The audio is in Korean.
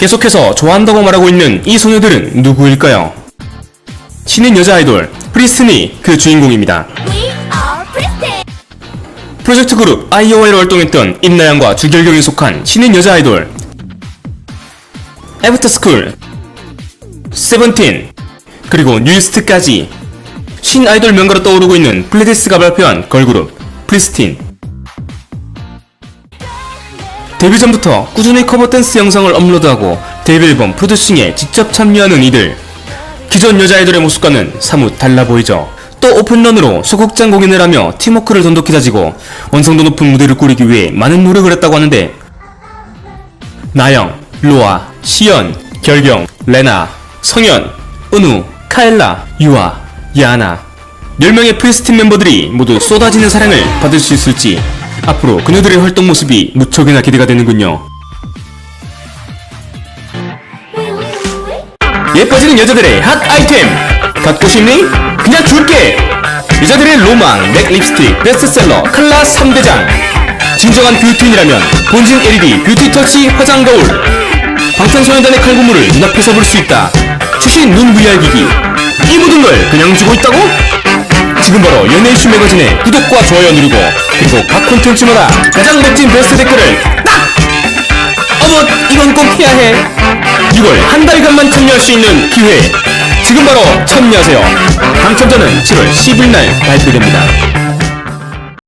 계속해서 좋아한다고 말하고 있는 이 소녀들은 누구일까요? 신인 여자 아이돌 프리스니 그 주인공입니다. 프로젝트 그룹 아이오아이로 활동했던 임나영과 주결경이 속한 신인 여자 아이돌 애프터스쿨 세븐틴 그리고 뉴이스트까지 신 아이돌 명가로 떠오르고 있는 플레디스가 발표한 걸그룹 프리스틴 데뷔 전부터 꾸준히 커버 댄스 영상을 업로드하고 데뷔 앨범 프로듀싱에 직접 참여하는 이들 기존 여자 아이돌의 모습과는 사뭇 달라 보이죠. 또 오픈런으로 소극장 공연을 하며 팀워크를 돈독히 다지고 완성도 높은 무대를 꾸리기 위해 많은 노력을 했다고 하는데 나영, 로아, 시연, 결경, 레나, 성현, 은우, 카엘라, 유아, 야나 10명의 프리스틴 멤버들이 모두 쏟아지는 사랑을 받을 수 있을지 앞으로 그녀들의 활동 모습이 무척이나 기대가 되는군요. 예뻐지는 여자들의 핫 아이템 갖고 싶니? 그냥 줄게 여자들의 로망 맥 립스틱 베스트셀러 클라 3대장 진정한 뷰티인이라면 본진 LED 뷰티 터치 화장 거울 방탄소년단의 칼군무를 눈앞에서 볼 수 있다 최신 눈 VR 기기 이 모든 걸 그냥 주고 있다고? 지금 바로 연예 이슈 매거진의 구독과 좋아요 누르고 그리고 각 콘텐츠마다 가장 멋진 베스트 댓글을 딱! 어머 이건 꼭 해야 해. 6월 한 달간만 참여할 수 있는 기회. 지금 바로 참여하세요. 당첨자는 7월 10일 날 발표됩니다